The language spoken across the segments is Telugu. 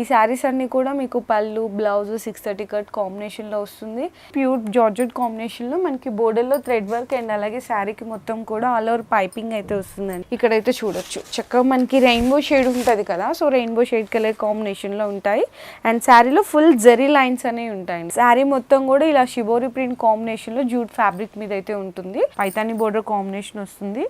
ఈ శారీస్ అన్ని కూడా మీకు పళ్ళు బ్లౌజ్ సిక్స్ థర్టీ కట్ కాంబినేషన్లో వస్తుంది. ప్యూర్ జార్జెట్ కాంబినేషన్లో మనకి బోర్డర్లో థ్రెడ్ వర్క్ అండ్ అలాగే శారీకి మొత్తం కూడా ఆల్ ఓవర్ పైపింగ్ అయితే వస్తుందండి. ఇక్కడైతే చూడొచ్చు. చక్కగా మనకి రెయిన్బో షేడ్ ఉంటుంది కదా సో రెయిన్బో షేడ్ కలర్ కాంబినేషన్లో ఉంటాయి. అండ్ శారీలో ఫుల్ జరీ లైన్స్ అనేవి ఉంటాయి శారీ మొత్తం కూడా ఇలా షిబోరి ప్రింట్ కాంబినేషన్లో జూట్ ఫ్యాబ్రిక్ మీద అయితే ఉంటుంది. పైతాని బోర్డర్ కాంబినేషన్ వస్తుంది.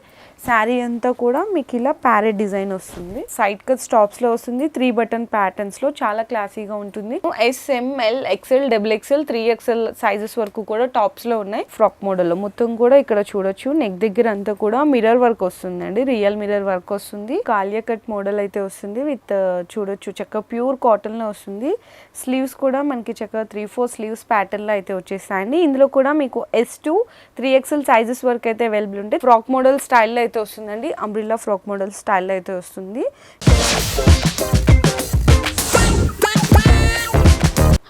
శారీ అంతా కూడా మీకు ఇలా ప్యారెట్ డిజైన్ వస్తుంది. సైడ్ కట్ స్టాప్స్లో వస్తుంది. త్రీ బటన్ ప్యాటర్న్స్లో చాలా క్లాసీగా ఉంటుంది. S M L XL double XL three XL sizes వరకు కూడా టాప్స్లో ఉన్నాయి. ఫ్రాక్ మోడల్లో మొత్తం కూడా ఇక్కడ చూడొచ్చు. నెక్ దగ్గర అంతా కూడా మిర్రర్ వర్క్ వస్తుందండి. రియల్ మిర్రర్ వర్క్ వస్తుంది. కాలియా కట్ మోడల్ అయితే వస్తుంది విత్ uh, చూడొచ్చు. చక్క ప్యూర్ కాటన్లో వస్తుంది. స్లీవ్స్ కూడా మనకి చక్కగా త్రీ ఫోర్ స్లీవ్స్ ప్యాటర్న్లో అయితే వచ్చేస్తాయండి. ఇందులో కూడా మీకు S to three XL sizes వరకు అయితే అవైలబుల్ ఉంటాయి. ఫ్రాక్ మోడల్ స్టైల్లో అయితే వస్తుందండి. అంబ్రిల్లా ఫ్రాక్ మోడల్ స్టైల్లో అయితే వస్తుంది.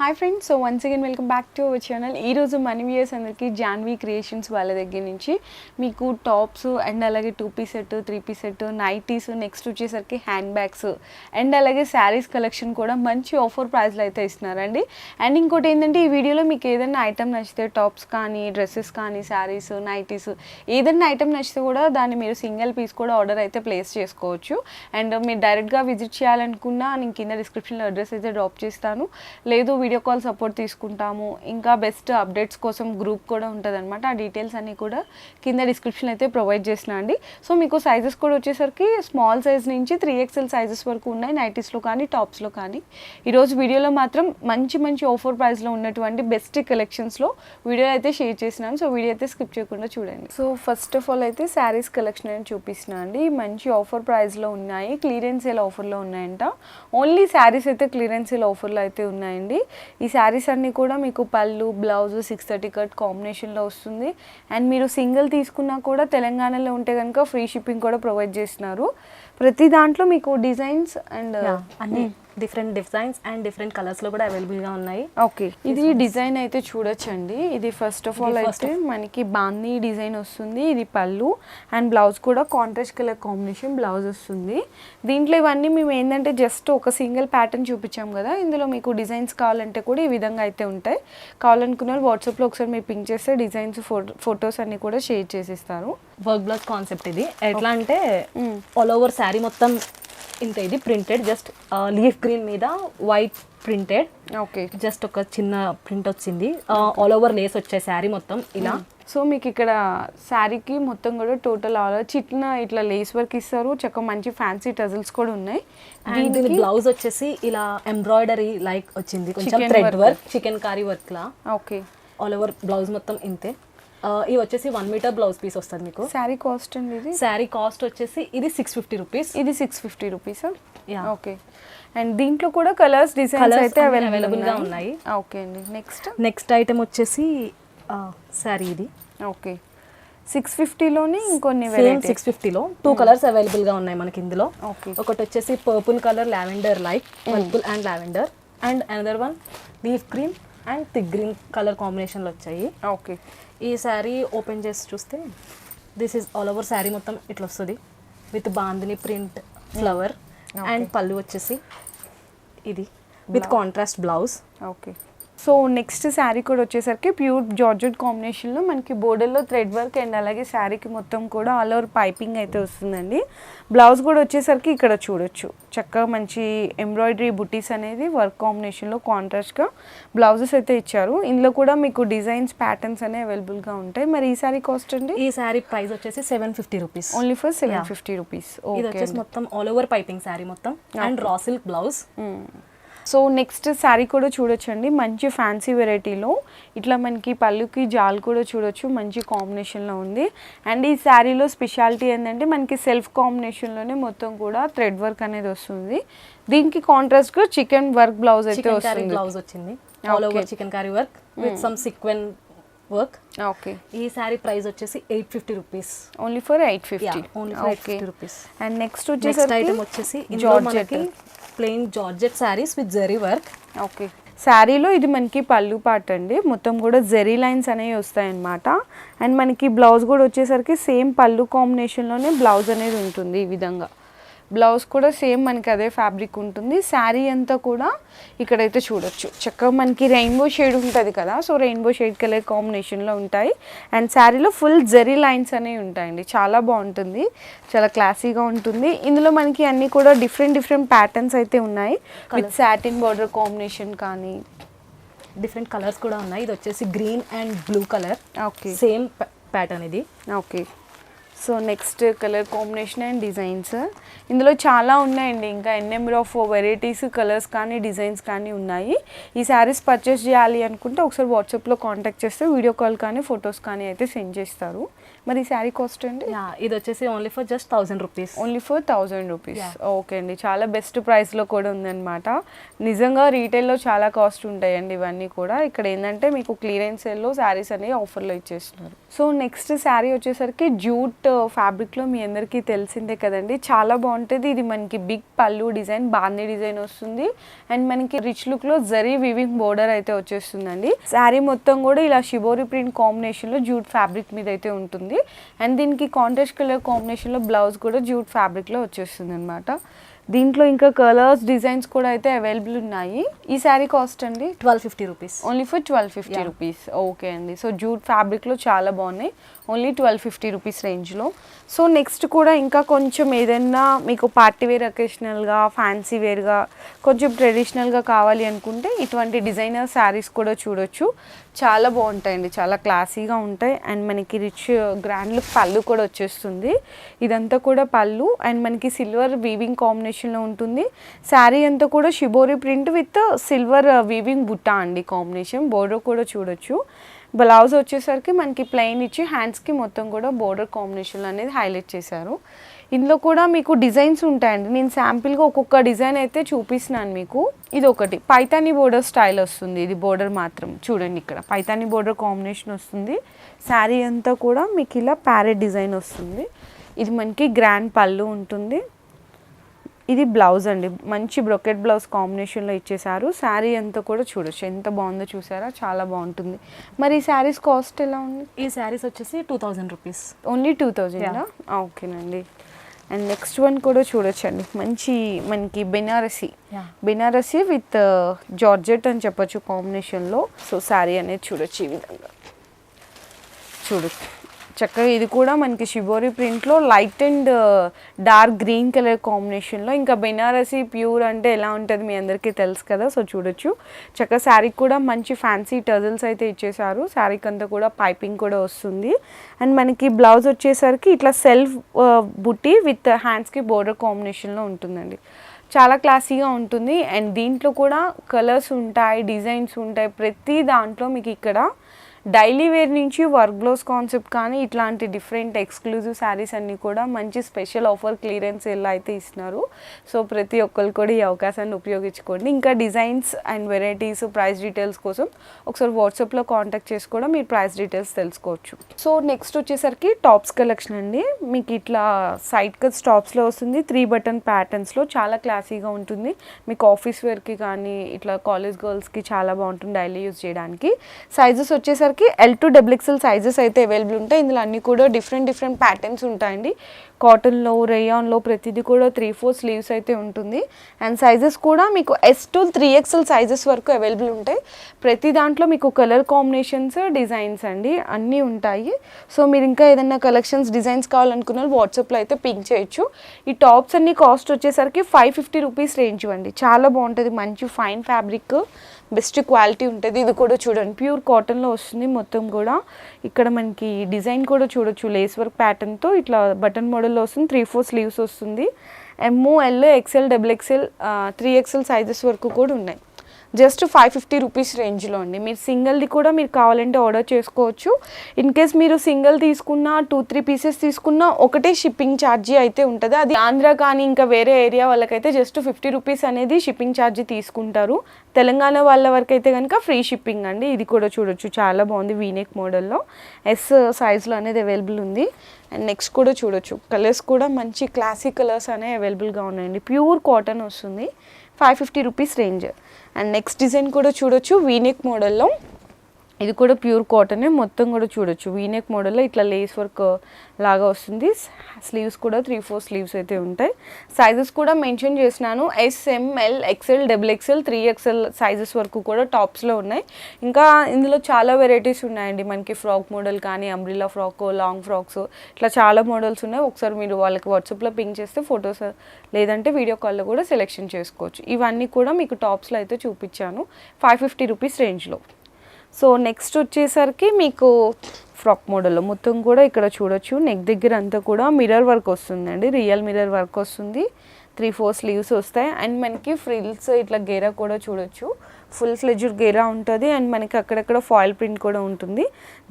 Hi friends so once again welcome back to our channel ఈరోజు మనీ వ్యూయర్స్ అందరికీ జాన్వీ క్రియేషన్స్ వాళ్ళ దగ్గర నుంచి మీకు టాప్స్ అండ్ అలాగే two piece set three piece set nighties next వచ్చేసరికి హ్యాండ్ బ్యాగ్స్ అండ్ అలాగే శారీస్ కలెక్షన్ కూడా మంచి ఆఫర్ ప్రైస్లో అయితే ఇస్తున్నారండి. అండ్ ఇంకోటి ఏంటంటే ఈ వీడియోలో మీకు ఏదైనా ఐటమ్ నచ్చితే టాప్స్ కానీ డ్రెస్సెస్ కానీ శారీస్ నైటీస్ ఏదైనా ఐటమ్ నచ్చితే కూడా దాన్ని మీరు సింగిల్ పీస్ కూడా ఆర్డర్ అయితే ప్లేస్ చేసుకోవచ్చు. అండ్ మీరు డైరెక్ట్గా విజిట్ చేయాలనుకున్నా నేను కింద డిస్క్రిప్షన్లో అడ్రస్ అయితే డ్రాప్ చేస్తాను. లేదు వీడియో వీడియో కాల్ సపోర్ట్ తీసుకుంటాము. ఇంకా బెస్ట్ అప్డేట్స్ కోసం గ్రూప్ కూడా ఉంటుంది అనమాట ఆ డీటెయిల్స్ అన్నీ కూడా కింద డిస్క్రిప్షన్ అయితే ప్రొవైడ్ చేసిన అండి. సో మీకు సైజెస్ కూడా వచ్చేసరికి స్మాల్ సైజ్ నుంచి త్రీ ఎక్స్ఎల్ సైజెస్ వరకు ఉన్నాయి. నైటీస్లో కానీ టాప్స్లో కానీ. ఈరోజు వీడియోలో మాత్రం మంచి మంచి ఆఫర్ ప్రైస్లో ఉన్నటువంటి బెస్ట్ కలెక్షన్స్లో వీడియో అయితే షేర్ చేసినాను సో వీడియో అయితే స్కిప్ చేయకుండా చూడండి. సో ఫస్ట్ ఆఫ్ ఆల్ అయితే శారీస్ కలెక్షన్ అని చూపిస్తున్నాను అండి. మంచి ఆఫర్ ప్రైస్లో ఉన్నాయి. క్లియరెన్స్ సేల్ ఆఫర్లో ఉన్నాయంట. ఓన్లీ శారీస్ అయితే క్లియరెన్స్ సేల్ ఆఫర్లో అయితే ఉన్నాయండి. ఈ శారీస్ అన్నీ కూడా మీకు పళ్ళు బ్లౌజ్ సిక్స్ థర్టీ కట్ కాంబినేషన్లో వస్తుంది. అండ్ మీరు సింగిల్ తీసుకున్నా కూడా తెలంగాణలో ఉంటే కనుక ఫ్రీ షిప్పింగ్ కూడా ప్రొవైడ్ చేస్తున్నారు. ప్రతి దాంట్లో మీకు డిజైన్స్ అండ్ అన్ని. డిఫరెంట్ డిజైన్స్ అండ్ డిఫరెంట్ కలర్స్లో కూడా అవైలబుల్గా ఉన్నాయి. ఓకే ఇది డిజైన్ అయితే చూడొచ్చండి. ఇది ఫస్ట్ ఆఫ్ ఆల్ అయితే మనకి బాందీ డిజైన్ వస్తుంది ఇది పళ్ళు అండ్ బ్లౌజ్ కూడా కాంట్రాస్ట్ కలర్ కాంబినేషన్ బ్లౌజ్ వస్తుంది. దీంట్లో ఇవన్నీ మేము ఏంటంటే జస్ట్ ఒక సింగిల్ ప్యాటర్న్ చూపించాం కదా. ఇందులో మీకు డిజైన్స్ కావాలంటే కూడా ఈ విధంగా అయితే ఉంటాయి. కావాలనుకున్న వాళ్ళు వాట్సాప్లో ఒకసారి మీరు పింక్ చేస్తే డిజైన్స్ ఫోటో ఫొటోస్ అన్ని కూడా షేర్ చేసిస్తారు. వర్క్ బ్లౌజ్ కాన్సెప్ట్ ఇది. ఎట్లా అంటే ఆల్ ఓవర్ శారీ మొత్తం ఇంత ఇది ప్రింటెడ్ జస్ట్ లీఫ్ గ్రీన్ మీద వైట్ ప్రింటెడ్ ఓకే జస్ట్ ఒక చిన్న ప్రింట్ వచ్చింది. ఆల్ ఓవర్ లేస్ వచ్చాయి శారీ మొత్తం ఇలా. సో మీకు ఇక్కడ శారీకి మొత్తం కూడా టోటల్ ఆల్ చిట్న ఇట్లా లేస్ వర్క్ ఇస్తారు. చక్క మంచి ఫ్యాన్సీ టజల్స్ కూడా ఉన్నాయి. అండ్ దీని బ్లౌజ్ వచ్చేసి ఇలా ఎంబ్రాయిడరీ లైక్ వచ్చింది. కొంచెం thread. Work chikankari work లా. ఓకే ఆల్ ఓవర్ బ్లౌజ్ మొత్తం ఇంతే. ఇవి వచ్చేసి వన్ మీటర్ బ్లౌజ్ పీస్ వస్తుంది మీకు. శారీ కాస్ట్ అండి ఇది? శారీ కాస్ట్ వచ్చేసి ఇది సిక్స్ ఫిఫ్టీ రూపీస్ ఇది six fifty rupees. Okay and దీంట్లో కూడా కలర్స్ డిజైన్స్ అయితే అన్ని అవైలబుల్ available గా ఉన్నాయి. ఓకే అండి. నెక్స్ట్ నెక్స్ట్ ఐటమ్ వచ్చేసి శారీ ఇది. ఓకే సిక్స్ ఫిఫ్టీలోని ఇంకొన్ని సేమ్ సిక్స్ ఫిఫ్టీలో టూ కలర్స్ అవైలబుల్గా ఉన్నాయి మనకి ఇందులో. ఓకే ఒకటి వచ్చేసి purple colour lavender like purple and lavender and another one leaf green and thick green colour కాంబినేషన్లో వచ్చాయి. ఓకే. ఈ శారీ ఓపెన్ చేసి చూస్తే this is all over sari మొత్తం ఇట్లా వస్తుంది. With bandhani print flower and pallu వచ్చేసి ఇది. With contrast blouse okay. So next sari కూడా వచ్చేసరికి ప్యూర్ జార్జెట్ కాంబినేషన్లో మనకి బోర్డర్లో థ్రెడ్ వర్క్ అండ్ అలాగే శారీకి మొత్తం కూడా ఆల్ ఓవర్ పైపింగ్ అయితే వస్తుందండి. బ్లౌజ్ కూడా వచ్చేసరికి ఇక్కడ చూడొచ్చు. చక్కగా మంచి ఎంబ్రాయిడరీ బుటీస్ అనేది వర్క్ కాంబినేషన్లో కాంట్రాస్ట్గా బ్లౌజెస్ అయితే ఇచ్చారు. ఇందులో కూడా మీకు డిజైన్స్ ప్యాటర్న్స్ అనేవి అవైలబుల్గా ఉంటాయి. మరి ఈ శారీ కాస్ట్ అండి? ఈ శారీ ప్రైస్ వచ్చేసి seven fifty rupees. Only for seven. Fifty rupees. ఇది ఓకే వచ్చేసి మొత్తం ఆల్ ఓవర్ పైపింగ్ శారీ మొత్తం. And raw silk blouse. So next sari కూడా చూడొచ్చండి. మంచి ఫ్యాన్సీ వెరైటీలో ఇట్లా మనకి పళ్ళుకి జాల్ కూడా చూడొచ్చు. మంచి కాంబినేషన్లో ఉంది. అండ్ ఈ శారీలో స్పెషాలిటీ ఏంటంటే మనకి సెల్ఫ్ కాంబినేషన్లోనే మొత్తం కూడా థ్రెడ్ వర్క్ అనేది వస్తుంది. దీనికి కాంట్రాస్ట్గా చికెన్ వర్క్ బ్లౌజ్ అయితే వస్తుంది. బ్లౌజ్ వచ్చింది. All over chikankari work with some sequin work okay ఈ శారీ ప్రైస్ వచ్చేసి eight fifty rupees only for eight fifty only for eight fifty rupees and next next item వచ్చేసి georgette plain georgette saris with zari work okay శారీలో ఇది మనకి పళ్ళు పార్ట్ అండి. మొత్తం కూడా జెరీ లైన్స్ అనేవి వస్తాయన్నమాట. అండ్ మనకి బ్లౌజ్ కూడా వచ్చేసరికి సేమ్ పళ్ళు కాంబినేషన్లోనే బ్లౌజ్ అనేది ఉంటుంది ఈ విధంగా. బ్లౌజ్ కూడా సేమ్ మనకి అదే ఫ్యాబ్రిక్ ఉంటుంది. శారీ అంతా కూడా ఇక్కడైతే చూడొచ్చు. చక్కగా మనకి రెయిన్బో షేడ్ ఉంటుంది కదా సో రెయిన్బో షేడ్ కలర్ కాంబినేషన్లో ఉంటాయి. అండ్ శారీలో ఫుల్ జెరీ లైన్స్ అనేవి ఉంటాయండి. చాలా బాగుంటుంది. చాలా క్లాసీగా ఉంటుంది. ఇందులో మనకి అన్నీ కూడా డిఫరెంట్ డిఫరెంట్ ప్యాటర్న్స్ అయితే ఉన్నాయి. విత్ సాటిన్ బార్డర్ కాంబినేషన్ కానీ డిఫరెంట్ కలర్స్ కూడా ఉన్నాయి. ఇది వచ్చేసి green and blue colour okay same pattern ఇది. Okay so next colour combination and designs. ఇందులో చాలా ఉన్నాయండి. ఇంకా n number of varieties colours కానీ డిజైన్స్ కానీ ఉన్నాయి. ఈ శారీస్ పర్చేస్ చేయాలి అనుకుంటే ఒకసారి వాట్సాప్లో కాంటాక్ట్ చేస్తే వీడియో కాల్ కానీ ఫొటోస్ కానీ అయితే సెండ్ చేస్తారు. మరి ఈ శారీ కాస్ట్ అండి? ఇది వచ్చేసి only for just thousand rupees only for thousand rupees. Okay అండి. చాలా బెస్ట్ ప్రైస్లో కూడా ఉందన్నమాట. నిజంగా రీటైల్లో చాలా కాస్ట్ ఉంటాయండి ఇవన్నీ కూడా. ఇక్కడ ఏంటంటే మీకు క్లియరెన్స్ సేల్లో శారీస్ అనేవి ఆఫర్లో ఇచ్చేస్తున్నారు. సో నెక్స్ట్ శారీ వచ్చేసరికి జూట్ uh, ఫ్యాబ్రిక్లో మీ అందరికీ తెలిసిందే కదండి. చాలా బాగుంటుంది. ఇది మనకి బిగ్ పళ్ళు డిజైన్ బాందీ డిజైన్ వస్తుంది. అండ్ మనకి రిచ్ లుక్లో జరీ వివింగ్ బోర్డర్ అయితే వచ్చేస్తుందండి. శారీ మొత్తం కూడా ఇలా షిబోరి ప్రింట్ కాంబినేషన్లో జూట్ ఫ్యాబ్రిక్ మీద అయితే ఉంటుంది. అండ్ దీనికి కాంట్రాస్ట్ కలర్ కాంబినేషన్లో బ్లౌజ్ కూడా జూట్ ఫ్యాబ్రిక్లో వచ్చేస్తుంది అనమాట దీంట్లో ఇంకా కలర్స్ డిజైన్స్ కూడా అయితే అవైలబుల్ ఉన్నాయి. ఈ శారీ కాస్ట్ అండి? Twelve fifty rupees. Only for twelve fifty. Rupees. Okay అండి. సో జూట్ ఫ్యాబ్రిక్లో చాలా బాగున్నాయి. ఓన్లీ ట్వెల్వ్ ఫిఫ్టీ రూపీస్ రేంజ్లో. సో నెక్స్ట్ కూడా ఇంకా కొంచెం ఏదైనా మీకు పార్టీ వేర్ అకేషనల్గా ఫ్యాన్సీ వేర్గా కొంచెం ట్రెడిషనల్గా కావాలి అనుకుంటే ఇటువంటి డిజైనర్ శారీస్ కూడా చూడొచ్చు. చాలా బాగుంటాయండి చాలా క్లాసీగా ఉంటాయి. అండ్ మనకి రిచ్ గ్రాండ్ లుక్ పళ్ళు కూడా వచ్చేస్తుంది. ఇదంతా కూడా పళ్ళు. అండ్ మనకి సిల్వర్ వీవింగ్ కాంబినేషన్లో ఉంటుంది. శారీ అంతా కూడా shibori print with silver weaving బుట్ట అండి కాంబినేషన్. బోర్డర్ కూడా చూడొచ్చు. బ్లౌజ్ వచ్చేసరికి మనకి ప్లెయిన్ ఇచ్చి హ్యాండ్స్కి మొత్తం కూడా బోర్డర్ కాంబినేషన్ అనేది హైలైట్ చేశారు. ఇందులో కూడా మీకు డిజైన్స్ ఉంటాయండి. నేను శాంపిల్గా ఒక్కొక్క డిజైన్ అయితే చూపిస్తున్నాను మీకు. ఇది ఒకటి. పైతాని బోర్డర్ స్టైల్ వస్తుంది. ఇది బోర్డర్ మాత్రం. చూడండి ఇక్కడ. పైతాని బోర్డర్ కాంబినేషన్ వస్తుంది. శారీ అంతా కూడా మీకు ఇలా ప్యారెట్ డిజైన్ వస్తుంది. ఇది మనకి గ్రాండ్ పళ్ళు ఉంటుంది. ఇది బ్లౌజ్ అండి. మంచి బ్రొకెట్ బ్లౌజ్ కాంబినేషన్లో ఇచ్చేసారు శారీ అంతా కూడా చూడొచ్చు. ఎంత బాగుందో చూసారా? చాలా బాగుంటుంది. మరి ఈ శారీస్ కాస్ట్ ఎలా ఉంది? ఈ శారీస్ వచ్చేసి two thousand rupees only two thousand ఓకేనండి. అండ్ నెక్స్ట్ వన్ కూడా చూడొచ్చండి. మంచి మనకి బెనారసి. బెనారసి విత్ జార్జెట్ అని చెప్పొచ్చు కాంబినేషన్లో సో శారీ అనేది చూడొచ్చు ఈ విధంగా. చూడొచ్చు చక్కగా ఇది కూడా మనకి షిబోరి ప్రింట్లో light and dark green colour కాంబినేషన్లో ఇంకా బెనారసీ ప్యూర్ అంటే ఎలా ఉంటుంది మీ అందరికీ తెలుసు కదా సో చూడొచ్చు. చక్కగా శారీకి కూడా మంచి ఫ్యాన్సీ టజల్స్ అయితే ఇచ్చేసారు శారీకి అంతా కూడా పైపింగ్ కూడా వస్తుంది. అండ్ మనకి బ్లౌజ్ వచ్చేసరికి ఇట్లా సెల్ఫ్ uh, బుట్టి విత్ హ్యాండ్స్కి బోర్డర్ కాంబినేషన్లో ఉంటుందండి. చాలా క్లాసీగా ఉంటుంది. అండ్ దీంట్లో కూడా కలర్స్ ఉంటాయి డిజైన్స్ ఉంటాయి. ప్రతి దాంట్లో మీకు ఇక్కడ డైలీ వేర్ నుంచి వర్క్ బ్లౌజ్ కాన్సెప్ట్ కానీ ఇట్లాంటి డిఫరెంట్ ఎక్స్క్లూజివ్ శారీస్ అన్నీ కూడా మంచి స్పెషల్ ఆఫర్ క్లియరెన్స్ ఎలా అయితే ఇస్తున్నారు. సో ప్రతి ఒక్కరు కూడా ఈ అవకాశాన్ని ఉపయోగించుకోండి. ఇంకా designs and varieties price details కోసం ఒకసారి వాట్సాప్లో కాంటాక్ట్ చేసి కూడా మీరు ప్రైస్ డీటెయిల్స్ తెలుసుకోవచ్చు. సో నెక్స్ట్ వచ్చేసరికి టాప్స్ కలెక్షన్ అండి. మీకు ఇట్లా సైడ్ కట్స్ టాప్స్లో వస్తుంది. త్రీ బటన్ ప్యాటర్న్స్లో చాలా క్లాసీగా ఉంటుంది. మీకు ఆఫీస్ వేర్కి కానీ ఇట్లా కాలేజ్ గర్ల్స్కి చాలా బాగుంటుంది డైలీ యూజ్ చేయడానికి. సైజెస్ వచ్చేసరికి L to double XL XL sizes అయితే అవైలబుల్ ఉంటాయి. ఇందులో అన్నీ కూడా డిఫరెంట్ డిఫరెంట్ ప్యాటర్న్స్ ఉంటాయండి. కాటన్లో రేయాన్లో ప్రతిదీ కూడా త్రీ ఫోర్ స్లీవ్స్ అయితే ఉంటుంది. అండ్ సైజెస్ కూడా మీకు S to three XL sizes వరకు అవైలబుల్ ఉంటాయి. ప్రతి దాంట్లో మీకు కలర్ కాంబినేషన్స్ డిజైన్స్ అండి అన్నీ ఉంటాయి. సో మీరు ఇంకా ఏదైనా కలెక్షన్స్ డిజైన్స్ కావాలనుకున్న వాట్సాప్లో అయితే పింక్ చేయొచ్చు. ఈ టాప్స్ అన్ని కాస్ట్ వచ్చేసరికి ఫైవ్ ఫిఫ్టీ రూపీస్ రేంజ్ అండి చాలా బాగుంటుంది. మంచి ఫైన్ ఫ్యాబ్రిక్ బెస్ట్ క్వాలిటీ ఉంటుంది. ఇది కూడా చూడండి. ప్యూర్ కాటన్లో వస్తుంది మొత్తం కూడా. ఇక్కడ మనకి డిజైన్ కూడా చూడొచ్చు. లేస్ వర్క్ ప్యాటర్న్తో ఇట్లా బటన్ మోడల్లో వస్తుంది. త్రీ ఫోర్ స్లీవ్స్ వస్తుంది. M O L XL double XL three XL sizes వరకు కూడా ఉన్నాయి. జస్ట్ ఫైవ్ ఫిఫ్టీ రూపీస్ రేంజ్లో అండి. మీరు సింగిల్ది కూడా మీరు కావాలంటే ఆర్డర్ చేసుకోవచ్చు. ఇన్ కేస్ మీరు సింగిల్ తీసుకున్న టూ త్రీ పీసెస్ తీసుకున్న ఒకటే షిప్పింగ్ ఛార్జీ అయితే ఉంటుంది. అది ఆంధ్ర కానీ ఇంకా వేరే ఏరియా వాళ్ళకైతే జస్ట్ ఫిఫ్టీ రూపీస్ అనేది షిప్పింగ్ ఛార్జీ తీసుకుంటారు. తెలంగాణ వాళ్ళ వరకు అయితే కనుక ఫ్రీ షిప్పింగ్ అండి. ఇది కూడా చూడొచ్చు. చాలా బాగుంది వీనెక్ మోడల్లో. ఎస్ సైజ్లో అనేది అవైలబుల్ ఉంది. అండ్ నెక్స్ట్ కూడా చూడొచ్చు. కలర్స్ కూడా మంచి క్లాసిక్ కలర్స్ అనేవి అవైలబుల్గా ఉన్నాయండి. ప్యూర్ కాటన్ వస్తుంది. Five fifty rupees range. And next design కూడా చూడొచ్చు వీనెక్ మోడల్లో ఇది కూడా ప్యూర్ కాటనే మొత్తం కూడా చూడొచ్చు. వీనెక్ మోడల్లో ఇట్లా లేస్ వర్క్ uh, లాగా వస్తుంది. స్లీవ్స్ కూడా త్రీ ఫోర్ స్లీవ్స్ అయితే ఉంటాయి. సైజెస్ కూడా మెన్షన్ చేసినాను. S M L XL double XL three XL sizes వరకు కూడా టాప్స్లో ఉన్నాయి. ఇంకా ఇందులో చాలా వెరైటీస్ ఉన్నాయండి. మనకి ఫ్రాక్ మోడల్ కానీ అంబ్రిల్లా ఫ్రాక్ లాంగ్ ఫ్రాక్స్ ఇట్లా చాలా మోడల్స్ ఉన్నాయి. ఒకసారి మీరు వాళ్ళకి వాట్సాప్లో పింక్ చేస్తే ఫొటోస్ uh, లేదంటే వీడియో కాల్లో కూడా సెలెక్షన్ చేసుకోవచ్చు. ఇవన్నీ కూడా మీకు టాప్స్లో అయితే చూపించాను. ఫైవ్ ఫిఫ్టీ రూపీస్ రేంజ్లో సో నెక్స్ట్ వచ్చేసరికి మీకు ఫ్రాక్ మోడల్ మొత్తం కూడా ఇక్కడ చూడొచ్చు. నెక్ దగ్గర అంతా కూడా మిర్రర్ వర్క్ వస్తుందండి రియల్ మిర్రర్ వర్క్ వస్తుంది. త్రీ ఫోర్ స్లీవ్స్ వస్తాయి. అండ్ మనకి ఫ్రిల్స్ ఇట్లా గేరా కూడా చూడొచ్చు. ఫుల్ ఫ్లెజ్డ్ గేరా ఉంటుంది. అండ్ మనకి అక్కడక్కడ ఫాయిల్ ప్రింట్ కూడా ఉంటుంది.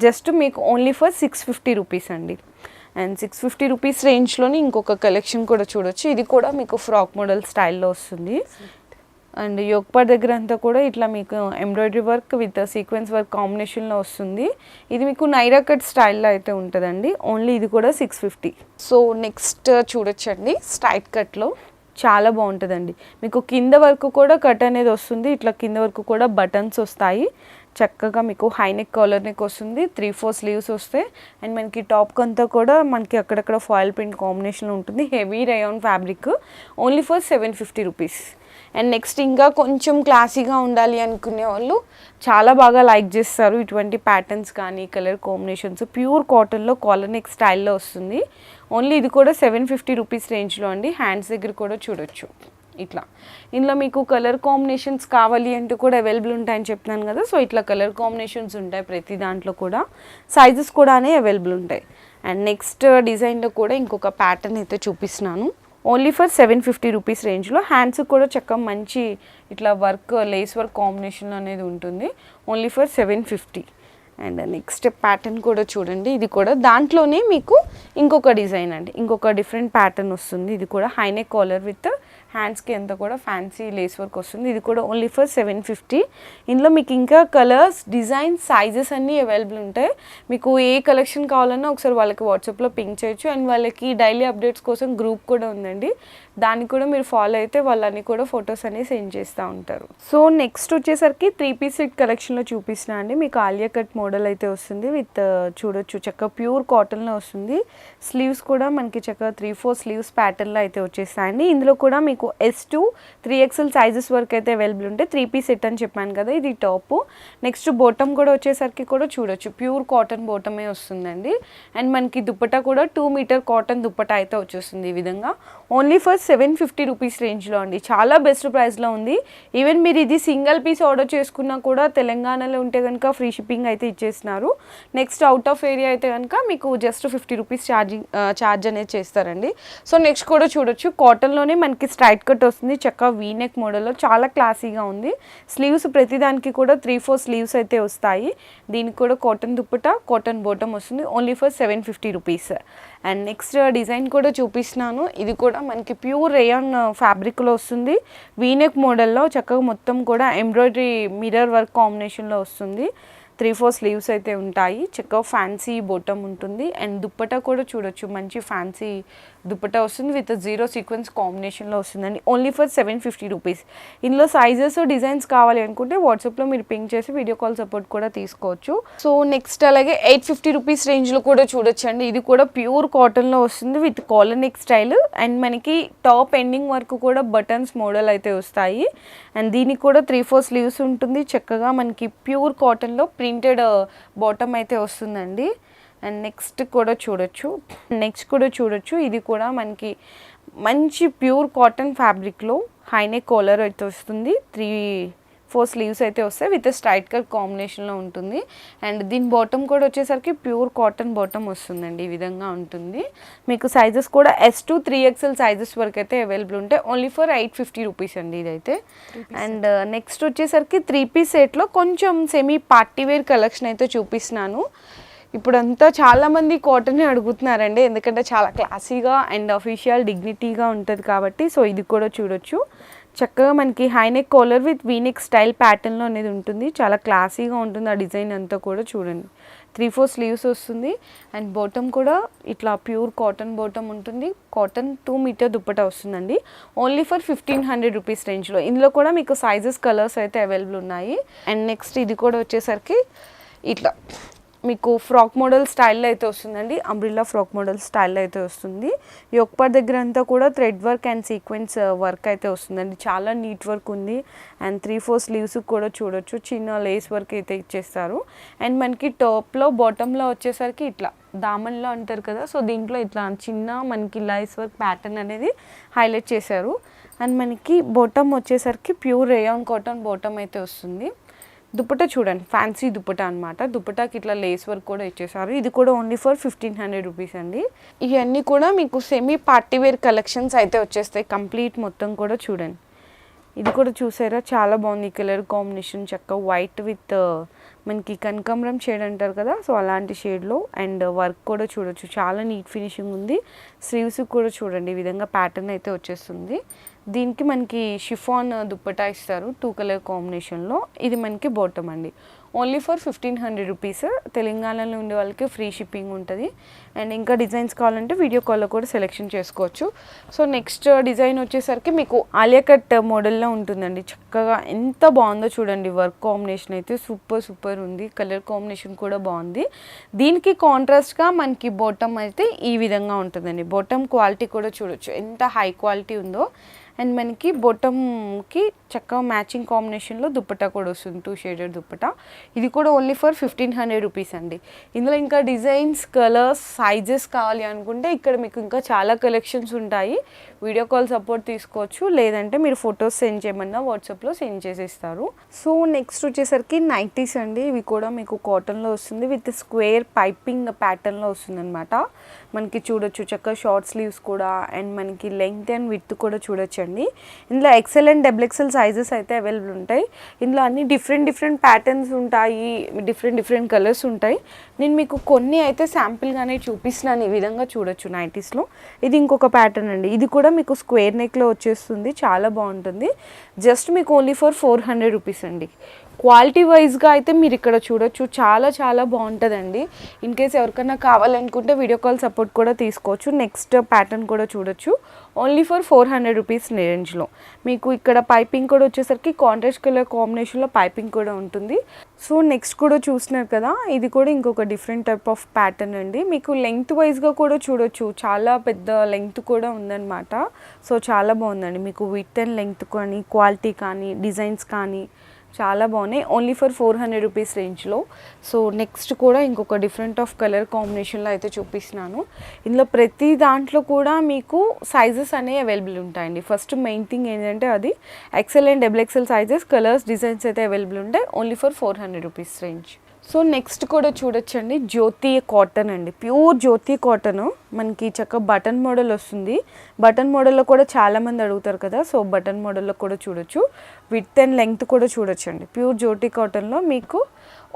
జస్ట్ మీకు only for six fifty rupees అండి. అండ్ సిక్స్ ఫిఫ్టీ రూపీస్ రేంజ్లోని ఇంకొక కలెక్షన్ కూడా చూడొచ్చు. ఇది కూడా మీకు ఫ్రాక్ మోడల్ స్టైల్లో వస్తుంది. అండ్ యోగపాడ్ దగ్గర అంతా కూడా ఇట్లా మీకు embroidery work with sequence work కాంబినేషన్లో వస్తుంది. ఇది మీకు నైరా కట్ స్టైల్లో అయితే ఉంటుందండి. ఓన్లీ ఇది కూడా సిక్స్ ఫిఫ్టీ సో నెక్స్ట్ చూడొచ్చండి స్ట్రైట్ కట్లో చాలా బాగుంటుందండి. మీకు కింద వరకు కూడా కట్ అనేది వస్తుంది. ఇట్లా కింద వరకు కూడా బటన్స్ వస్తాయి. చక్కగా మీకు హైనెక్ కాలర్ నెక్ వస్తుంది. త్రీ ఫోర్ స్లీవ్స్ వస్తాయి. అండ్ మనకి టాప్ అంతా కూడా మనకి అక్కడక్కడ ఫాయిల్ ప్రింట్ కాంబినేషన్ ఉంటుంది. Heavy rayon fabric only for seven fifty rupees and next ఇంకా కొంచెం క్లాసీగా ఉండాలి అనుకునే వాళ్ళు చాలా బాగా లైక్ చేస్తారు ఇటువంటి ప్యాటర్న్స్ కానీ కలర్ కాంబినేషన్స్ ప్యూర్ కాటన్లో కాలర్ స్టైల్లో వస్తుంది. ఓన్లీ ఇది కూడా సెవెన్ ఫిఫ్టీ రూపీస్ రేంజ్లో అండి. హ్యాండ్స్ దగ్గర కూడా చూడొచ్చు. ఇట్లా. ఇందులో మీకు కలర్ కాంబినేషన్స్ కావాలి అంటే కూడా అవైలబుల్ ఉంటాయని చెప్తున్నాను కదా. సో ఇట్లా కలర్ కాంబినేషన్స్ ఉంటాయి ప్రతి దాంట్లో కూడా. సైజెస్ కూడానే అవైలబుల్ ఉంటాయి. అండ్ నెక్స్ట్ డిజైన్లో కూడా ఇంకొక ప్యాటర్న్ అయితే చూపిస్తున్నాను. Only for seven fifty rupees రేంజ్లో. హ్యాండ్స్ కూడా చక్కగా మంచి ఇట్లా వర్క్ లేస్ వర్క్ కాంబినేషన్ అనేది ఉంటుంది. Only for seven fifty and next pattern కూడా చూడండి. ఇది కూడా దాంట్లోనే మీకు ఇంకొక డిజైన్ అండి. ఇంకొక డిఫరెంట్ ప్యాటర్న్ వస్తుంది. ఇది కూడా హైనెక్ కాలర్ విత్ హ్యాండ్స్కి అంతా కూడా ఫ్యాన్సీ లేస్ వర్క్ వస్తుంది. ఇది కూడా ఓన్లీ ఫర్ సెవెన్ ఫిఫ్టీ ఇందులో మీకు ఇంకా కలర్స్ డిజైన్ సైజెస్ అన్నీ అవైలబుల్ ఉంటాయి. మీకు ఏ కలెక్షన్ కావాలన్నా ఒకసారి వాళ్ళకి వాట్సాప్లో పింక్ చేయొచ్చు. అండ్ వాళ్ళకి డైలీ అప్డేట్స్ కోసం గ్రూప్ కూడా ఉందండి. దానికి కూడా మీరు ఫాలో అయితే వాళ్ళని కూడా ఫొటోస్ అనేవి సెండ్ చేస్తూ ఉంటారు. సో నెక్స్ట్ వచ్చేసరికి త్రీ పీస్ సెట్ కలెక్షన్లో చూపిస్తున్నా అండి. మీకు ఆలియా కట్ మోడల్ అయితే వస్తుంది విత్ uh, చూడొచ్చు. చక్కగా ప్యూర్ కాటన్లో వస్తుంది. స్లీవ్స్ కూడా మనకి చక్కగా త్రీ ఫోర్ స్లీవ్స్ ప్యాటర్న్లో అయితే వచ్చేస్తాయండి ఇందులో కూడా మీకు S to three XL sizes వరకు అయితే అవైలబుల్ ఉంటాయి త్రీ పీస్ సెట్ అని చెప్పాను కదా ఇది టాప్ నెక్స్ట్ బోటమ్ కూడా వచ్చేసరికి కూడా చూడొచ్చు. ప్యూర్ కాటన్ బోటమే వస్తుందండి అండ్. మనకి దుప్పట కూడా టూ మీటర్ కాటన్ దుప్పట అయితే వచ్చేస్తుంది ఈ విధంగా. Only for seven fifty rupees రేంజ్లో అండి. చాలా బెస్ట్ ప్రైస్లో ఉంది. ఈవెన్ మీరు ఇది సింగిల్ పీస్ ఆర్డర్ చేసుకున్నా కూడా తెలంగాణలో ఉంటే కనుక ఫ్రీ షిప్పింగ్ అయితే ఇచ్చేస్తున్నారు. నెక్స్ట్ అవుట్ ఆఫ్ ఏరియా అయితే కనుక మీకు just fifty rupees charging charge అనేది చేస్తారండి. సో నెక్స్ట్ కూడా చూడొచ్చు. కాటన్లోనే మనకి స్ట్రైట్ కట్ వస్తుంది. చక్కగా వీనెక్ మోడల్లో చాలా క్లాసీగా ఉంది. స్లీవ్స్ ప్రతిదానికి కూడా త్రీ ఫోర్ స్లీవ్స్ అయితే వస్తాయి. దీనికి కూడా కాటన్ దుప్పట కాటన్ బోటం వస్తుంది. Only for seven fifty rupees and next design కూడా చూపిస్తున్నాను. ఇది కూడా మనకి ప్యూర్ రేయాన్ ఫ్యాబ్రిక్లో వస్తుంది. వీనెక్ మోడల్లో చక్కగా మొత్తం కూడా ఎంబ్రాయిడరీ మిర్రర్ వర్క్ కాంబినేషన్లో వస్తుంది. త్రీ ఫోర్ స్లీవ్స్ అయితే ఉంటాయి. చక్కగా ఫ్యాన్సీ బోటం ఉంటుంది. అండ్ దుప్పటా కూడా చూడొచ్చు. మంచి ఫ్యాన్సీ దుపట్టా వస్తుంది విత్ జీరో సీక్వెన్స్ కాంబినేషన్లో వస్తుందండి. Only for seven fifty rupees ఇందులో సైజెస్ డిజైన్స్ కావాలి అనుకుంటే వాట్సాప్లో మీరు పింక్ చేసి వీడియో కాల్ సపోర్ట్ కూడా తీసుకోవచ్చు. సో నెక్స్ట్ అలాగే ఎయిట్ ఫిఫ్టీ రూపీస్ రేంజ్లో కూడా చూడొచ్చండి. ఇది కూడా ప్యూర్ కాటన్లో వస్తుంది with collar neck style and మనకి టాప్ ఎండింగ్ వరకు కూడా బటన్స్ మోడల్ అయితే వస్తాయి. అండ్ దీనికి కూడా త్రీ ఫోర్ స్లీవ్స్ ఉంటుంది. చక్కగా మనకి ప్యూర్ కాటన్లో ప్రింటెడ్ బాటమ్ అయితే వస్తుందండి. అండ్ నెక్స్ట్ కూడా చూడొచ్చు. నెక్స్ట్ కూడా చూడొచ్చు. ఇది కూడా మనకి మంచి ప్యూర్ కాటన్ ఫ్యాబ్రిక్లో హైనెక్ కాలర్ అయితే వస్తుంది. త్రీ ఫోర్ స్లీవ్స్ అయితే వస్తాయి. విత్ స్ట్రైట్ కట్ కాంబినేషన్లో ఉంటుంది. అండ్ దీని బాటమ్ కూడా వచ్చేసరికి ప్యూర్ కాటన్ బాటమ్ వస్తుందండి. ఈ విధంగా ఉంటుంది. మీకు సైజెస్ కూడా S to three XL sizes వరకు అయితే అవైలబుల్ ఉంటాయి only for eight fifty rupees అండి ఇదైతే. అండ్ నెక్స్ట్ వచ్చేసరికి త్రీ పీస్ సెట్లో కొంచెం సెమీ పార్టీ వేర్ కలెక్షన్ అయితే చూపిస్తున్నాను. ఇప్పుడంతా చాలామంది కాటనే అడుగుతున్నారండి. ఎందుకంటే చాలా క్లాసీగా అండ్ అఫీషియల్ డిగ్నిటీగా ఉంటుంది కాబట్టి సో ఇది కూడా చూడొచ్చు. చక్కగా మనకి high neck collar with V neck style ప్యాటర్న్లో అనేది ఉంటుంది. చాలా క్లాసీగా ఉంటుంది ఆ డిజైన్ అంతా కూడా చూడండి. త్రీ ఫోర్ స్లీవ్స్ వస్తుంది. అండ్ బాటమ్ కూడా ఇట్లా ప్యూర్ కాటన్ బాటమ్ ఉంటుంది. కాటన్ టూ మీటర్ దుప్పట వస్తుందండి. Only for fifteen hundred rupees రేంజ్లో ఇందులో కూడా మీకు సైజెస్ కలర్స్ అయితే అవైలబుల్ ఉన్నాయి. అండ్ నెక్స్ట్ ఇది కూడా వచ్చేసరికి ఇట్లా. మీకు ఫ్రాక్ మోడల్ స్టైల్లో అయితే వస్తుందండి. అంబ్రిల్లా ఫ్రాక్ మోడల్ స్టైల్లో అయితే వస్తుంది. యొక్పర్ దగ్గర అంతా కూడా thread work and sequence work అయితే వస్తుందండి. చాలా నీట్ వర్క్ ఉంది. అండ్ త్రీ ఫోర్ స్లీవ్స్ కూడా చూడొచ్చు. చిన్న లేస్ వర్క్ అయితే ఇచ్చేస్తారు. అండ్ మనకి టాప్లో బాటంలో వచ్చేసరికి ఇట్లా దామన్లో అంటారు కదా. సో దీంట్లో ఇట్లా చిన్న మనకి లైస్ వర్క్ ప్యాటర్న్ అనేది హైలైట్ చేశారు. అండ్ మనకి బాటమ్ వచ్చేసరికి ప్యూర్ రేయాన్ కాటన్ బాటమ్ అయితే వస్తుంది. దుపట్టా చూడండి ఫ్యాన్సీ దుపట్టా అనమాట దుపట్టాకి ఇట్లా లేస్ వర్క్ కూడా ఇచ్చేసారు ఇది కూడా only for fifteen hundred rupees అండి. ఇవన్నీ కూడా మీకు సెమీ పార్టీ వేర్ కలెక్షన్స్ అయితే వచ్చేస్తాయి. కంప్లీట్ మొత్తం కూడా చూడండి. ఇది కూడా చూసారా? చాలా బాగుంది. కలర్ కాంబినేషన్ చక్క వైట్ విత్ మనకి కనకాంబరం షేడ్ అంటారు కదా సో అలాంటి షేడ్లో అండ్ వర్క్ కూడా చూడొచ్చు. చాలా నీట్ ఫినిషింగ్ ఉంది. స్లీవ్స్ కూడా చూడండి ఈ విధంగా ప్యాటర్న్ అయితే వచ్చేస్తుంది. దీనికి మనకి షిఫాన్ దుప్పటా ఇస్తారు టూ కలర్ కాంబినేషన్లో ఇది మనకి బాటమ్ అండి. Only for fifteen hundred rupees. తెలంగాణలో ఉండే వాళ్ళకి ఫ్రీ షిప్పింగ్ ఉంటుంది. అండ్ ఇంకా డిజైన్స్ కావాలంటే వీడియో కాల్లో కూడా సెలెక్షన్ చేసుకోవచ్చు. సో నెక్స్ట్ డిజైన్ వచ్చేసరికి మీకు ఆలియా కట్ మోడల్లో ఉంటుందండి. చక్కగా ఎంత బాగుందో చూడండి. వర్క్ కాంబినేషన్ అయితే సూపర్ సూపర్ ఉంది. కలర్ కాంబినేషన్ కూడా బాగుంది. దీనికి కాంట్రాస్ట్గా మనకి బాటమ్ అయితే ఈ విధంగా ఉంటుందండి. బాటమ్ క్వాలిటీ కూడా చూడొచ్చు. ఎంత హై క్వాలిటీ ఉందో. అండ్ మనకి బొటంకి చక్కగా మ్యాచింగ్ కాంబినేషన్లో దుప్పటా కూడా వస్తుంది టూ షేడెడ్ దుప్పటా. ఇది కూడా only for fifteen hundred rupees అండి. ఇందులో ఇంకా డిజైన్స్ కలర్స్ సైజెస్ కావాలి అనుకుంటే ఇక్కడ మీకు ఇంకా చాలా కలెక్షన్స్ ఉంటాయి. వీడియో కాల్ సపోర్ట్ తీసుకోవచ్చు లేదంటే మీరు ఫొటోస్ సెండ్ చేయమన్నా వాట్సాప్లో సెండ్ చేసేస్తారు. సో నెక్స్ట్ వచ్చేసరికి నైటీస్ అండి. ఇవి కూడా మీకు కాటన్లో వస్తుంది విత్ స్క్వేర్ పైపింగ్ ప్యాటర్న్లో వస్తుంది అనమాట మనకి చూడొచ్చు చక్కగా షార్ట్ స్లీవ్స్ కూడా అండ్ మనకి లెంగ్త్ అండ్ విత్ కూడా చూడొచ్చు అండి ఇందులో XL and double XL sizes అయితే అవైలబుల్ ఉంటాయి. ఇందులో అన్ని డిఫరెంట్ డిఫరెంట్ ప్యాటర్న్స్ ఉంటాయి. డిఫరెంట్ డిఫరెంట్ కలర్స్ ఉంటాయి. నేను మీకు కొన్ని అయితే శాంపిల్గానే చూపిస్తున్నాను. ఈ విధంగా చూడొచ్చు నైంటీస్లో ఇది ఇంకొక ప్యాటర్న్ అండి. ఇది కూడా మీకు స్క్వేర్ నెక్లో వచ్చేస్తుంది. చాలా బాగుంటుంది. జస్ట్ మీకు only for four hundred rupees అండి. క్వాలిటీ వైజ్గా అయితే మీరు ఇక్కడ చూడొచ్చు. చాలా చాలా బాగుంటుందండి. ఇన్ కేస్ ఎవరికైనా కావాలనుకుంటే వీడియో కాల్ సపోర్ట్ కూడా తీసుకోవచ్చు. నెక్స్ట్ ప్యాటర్న్ కూడా చూడొచ్చు. Only for four hundred rupees రేంజ్లో మీకు ఇక్కడ పైపింగ్ కూడా వచ్చేసరికి కాంట్రాస్ట్ కలర్ కాంబినేషన్లో పైపింగ్ కూడా ఉంటుంది. సో నెక్స్ట్ కూడా చూసినారు కదా. ఇది కూడా ఇంకొక డిఫరెంట్ టైప్ ఆఫ్ ప్యాటర్న్ అండి. మీకు లెంగ్త్ వైజ్గా కూడా చూడొచ్చు. చాలా పెద్ద లెంగ్త్ కూడా ఉందన్నమాట. సో చాలా బాగుందండి. మీకు విత్ అండ్ లెంగ్త్ కానీ క్వాలిటీ కానీ డిజైన్స్ కానీ చాలా బాగున్నాయి. Only for four hundred rupees రేంజ్లో సో నెక్స్ట్ కూడా ఇంకొక డిఫరెంట్ ఆఫ్ కలర్ కాంబినేషన్లో అయితే చూపిస్తున్నాను. ఇందులో ప్రతి దాంట్లో కూడా మీకు సైజెస్ అనేవి అవైలబుల్ ఉంటాయండి. ఫస్ట్ మెయిన్ థింగ్ ఏంటంటే అది XL and double XL sizes colours designs అయితే అవైలబుల్ ఉంటాయి. Only for four hundred rupees range so next కూడా చూడొచ్చండి. జ్యోతి కాటన్ అండి. Pure Jyoti cotton. మనకి చక్క బటన్ మోడల్ వస్తుంది. బటన్ మోడల్లో కూడా చాలా మంది అడుగుతారు కదా సో బటన్ మోడల్లో కూడా చూడొచ్చు. విత్ అండ్ లెంగ్త్ కూడా చూడొచ్చండి. ప్యూర్ జ్యోతి కాటన్లో మీకు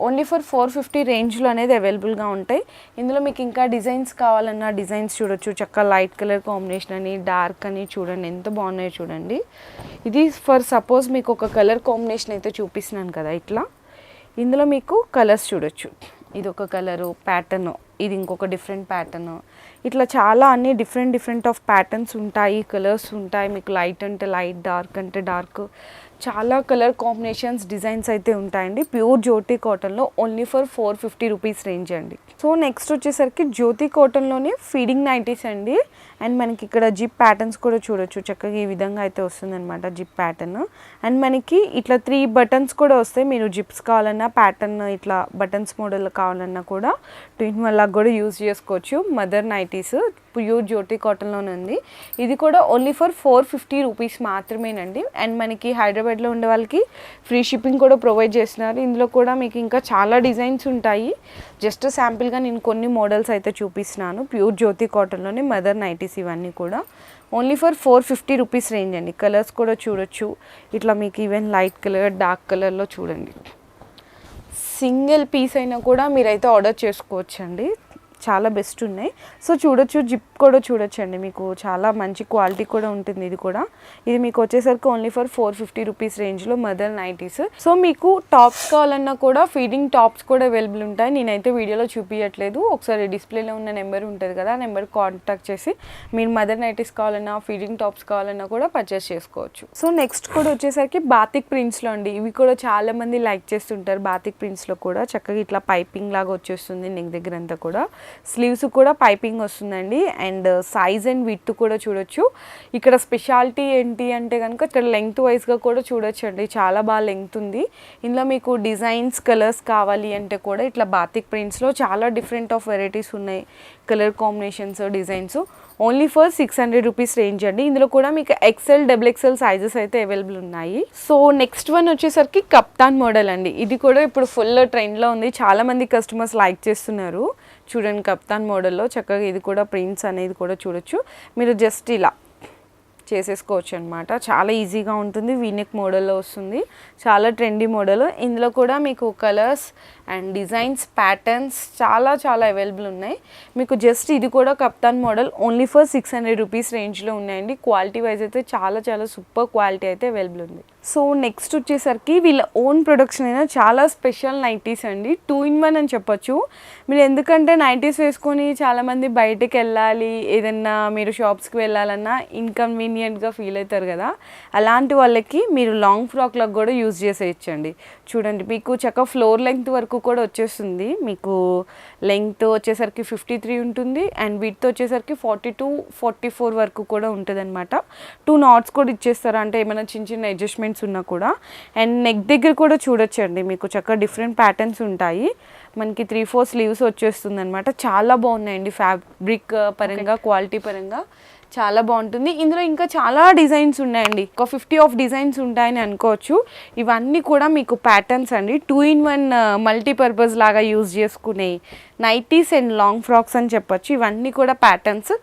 ఓన్లీ ఫర్ ఫోర్ ఫిఫ్టీ రేంజ్లో అనేది అవైలబుల్గా ఉంటాయి. ఇందులో మీకు ఇంకా డిజైన్స్ కావాలన్నా డిజైన్స్ చూడొచ్చు. చక్క లైట్ కలర్ కాంబినేషన్ అని డార్క్ అని చూడండి. ఎంత బాగున్నాయో చూడండి. ఇది ఫర్ సపోజ్ మీకు ఒక కలర్ కాంబినేషన్ అయితే చూపిస్తున్నాను కదా ఇట్లా. ఇందులో మీకు కలర్స్ చూడొచ్చు. ఇది ఒక కలరు ప్యాటర్న్ ఇది ఇంకొక డిఫరెంట్ ప్యాటర్న్ ఇట్లా చాలా అన్ని డిఫరెంట్ డిఫరెంట్ ఆఫ్ ప్యాటర్న్స్ ఉంటాయి కలర్స్ ఉంటాయి. మీకు లైట్ అంటే లైట్ డార్క్ అంటే డార్క్ చాలా కలర్ కాంబినేషన్స్ డిజైన్స్ అయితే ఉంటాయండి. ప్యూర్ జ్యోతి కాటన్లో only for four fifty rupees range అండి. సో నెక్స్ట్ వచ్చేసరికి జ్యోతి కాటన్లోనే ఫీడింగ్ నైటీస్ అండి. అండ్ మనకి ఇక్కడ జిప్ ప్యాటర్న్స్ కూడా చూడొచ్చు. చక్కగా ఈ విధంగా అయితే వస్తుందన్నమాట జిప్ ప్యాటర్న్ అండ్ మనకి ఇట్లా త్రీ బటన్స్ కూడా వస్తాయి. మీరు జిప్స్ కావాలన్నా ప్యాటర్న్ ఇట్లా బటన్స్ మోడల్ కావాలన్నా కూడా ట్విన్ వల్ల కూడా యూజ్ చేసుకోవచ్చు. మదర్ నైటీస్ ప్యూర్ జ్యోతి కాటన్లోనే ఉంది. ఇది కూడా only for four fifty rupees మాత్రమేనండి. అండ్ మనకి హైదరాబాద్లో ఉండే వాళ్ళకి ఫ్రీ షిప్పింగ్ కూడా ప్రొవైడ్ చేస్తున్నారు. ఇందులో కూడా మీకు ఇంకా చాలా డిజైన్స్ ఉంటాయి. జస్ట్ శాంపిల్గా నేను కొన్ని మోడల్స్ అయితే చూపిస్తున్నాను. ప్యూర్ జ్యోతి కాటన్లోనే మదర్ నైటీస్ ఇవన్నీ కూడా. Only for four fifty rupees range అండి. కలర్స్ కూడా చూడొచ్చు. ఇట్లా మీకు ఈవెన్ లైట్ కలర్ డార్క్ కలర్లో చూడండి. సింగిల్ పీస్ అయినా కూడా మీరైతే ఆర్డర్ చేసుకోవచ్చండి. చాలా బెస్ట్ ఉన్నాయి. సో చూడొచ్చు జిప్ కూడా చూడొచ్చండి. మీకు చాలా మంచి క్వాలిటీ కూడా ఉంటుంది ఇది కూడా. ఇది మీకు వచ్చేసరికి only for four fifty rupees రేంజ్లో మదర్ నైటీస్ సో మీకు టాప్స్ కావాలన్నా కూడా ఫీడింగ్ టాప్స్ కూడా అవైలబుల్ ఉంటాయి. నేనైతే వీడియోలో చూపించట్లేదు ఒకసారి డిస్ప్లేలో ఉన్న నెంబర్ ఉంటుంది కదా ఆ నెంబర్ కాంటాక్ట్ చేసి మీరు మదర్ నైటీస్ కావాలన్నా ఫీడింగ్ టాప్స్ కావాలన్నా కూడా పర్చేస్ చేసుకోవచ్చు. సో నెక్స్ట్ కూడా వచ్చేసరికి బాతిక్ ప్రింట్స్లో అండి. ఇవి కూడా చాలా మంది లైక్ చేస్తుంటారు బాతిక్ ప్రింట్స్లో కూడా. చక్కగా ఇట్లా పైపింగ్ లాగా వచ్చేస్తుంది నెక్ దగ్గర అంతా కూడా. స్లీవ్స్ కూడా పైపింగ్ వస్తుందండి. అండ్ సైజ్ అండ్ విత్ కూడా చూడొచ్చు. ఇక్కడ స్పెషాలిటీ ఏంటి అంటే కనుక ఇక్కడ లెంగ్త్ వైజ్గా కూడా చూడొచ్చు అండి చాలా బాగా లెంగ్త్ ఉంది. ఇందులో మీకు డిజైన్స్ కలర్స్ కావాలి అంటే కూడా ఇట్లా బాతిక్ ప్రింట్స్లో చాలా డిఫరెంట్ ఆఫ్ వెరైటీస్ ఉన్నాయి. Colour combinations designs. Only for six hundred rupees range అండి. ఇందులో కూడా మీకు ఎక్సెల్ డబుల్ ఎక్సెల్ సైజెస్ అయితే అవైలబుల్ ఉన్నాయి. సో నెక్స్ట్ వన్ వచ్చేసరికి కప్తాన్ మోడల్ అండి. ఇది కూడా ఇప్పుడు ఫుల్ ట్రెండ్లో ఉంది. చాలామంది కస్టమర్స్ లైక్ చేస్తున్నారు. చూడండి కప్తాన్ మోడల్లో చక్కగా ఇది కూడా ప్రింట్స్ అనేది కూడా చూడొచ్చు. మీరు జస్ట్ ఇలా చేసేసుకోవచ్చు అనమాట చాలా ఈజీగా ఉంటుంది వీనెక్ మోడల్లో వస్తుంది చాలా ట్రెండీ మోడల్. ఇందులో కూడా మీకు కలర్స్ అండ్ డిజైన్స్ ప్యాటర్న్స్ చాలా చాలా అవైలబుల్ ఉన్నాయి. మీకు జస్ట్ ఇది కూడా kaftan model only for six hundred rupees రేంజ్లో ఉన్నాయండి. క్వాలిటీ వైజ్ అయితే చాలా చాలా సూపర్ క్వాలిటీ అయితే అవైలబుల్ ఉంది. సో నెక్స్ట్ వచ్చేసరికి వీళ్ళ ఓన్ ప్రొడక్షన్ అయినా చాలా స్పెషల్ నైటీస్ అండి. టూ ఇన్ వన్ అని చెప్పొచ్చు. మీరు ఎందుకంటే నైటీస్ వేసుకొని చాలామంది బయటకు వెళ్ళాలి ఏదన్నా మీరు షాప్స్కి వెళ్ళాలన్నా ఇన్కన్వీనియంట్గా ఫీల్ అవుతారు కదా. అలాంటి వాళ్ళకి మీరు లాంగ్ ఫ్రాక్లకు కూడా యూజ్ చేసేయచ్చండి. చూడండి మీకు చక్క ఫ్లోర్ లెంగ్త్ వరకు కూడా వచ్చేస్తుంది. మీకు లెంగ్త్ వచ్చేసరికి ఫిఫ్టీ త్రీ ఉంటుంది అండ్ విత్ వచ్చేసరికి ఫార్టీ టూ ఫార్టీ ఫోర్ వరకు కూడా ఉంటుంది అనమాట టూ నాట్స్ కూడా ఇచ్చేస్తారు? అంటే ఏమైనా చిన్న చిన్న అడ్జస్ట్మెంట్స్ ఉన్నా కూడా. అండ్ నెక్ దగ్గర కూడా చూడొచ్చండి. మీకు చక్కగా డిఫరెంట్ ప్యాటర్న్స్ ఉంటాయి. మనకి త్రీ ఫోర్ స్లీవ్స్ వచ్చేస్తుంది అనమాట చాలా బాగున్నాయండి. ఫ్యాబ్రిక్ పరంగా క్వాలిటీ పరంగా. చాలా బాగుంటుంది. ఇందులో ఇంకా చాలా డిజైన్స్ ఉన్నాయండి. ఒక ఫిఫ్టీ ఆఫ్ డిజైన్స్ ఉంటాయని అనుకోవచ్చు. ఇవన్నీ కూడా మీకు ప్యాటర్న్స్ అండి. టూ ఇన్ వన్ మల్టీపర్పస్ లాగా యూజ్ చేసుకునే నైటీస్ అండ్ లాంగ్ ఫ్రాక్స్ అని చెప్పొచ్చు. ఇవన్నీ కూడా patterns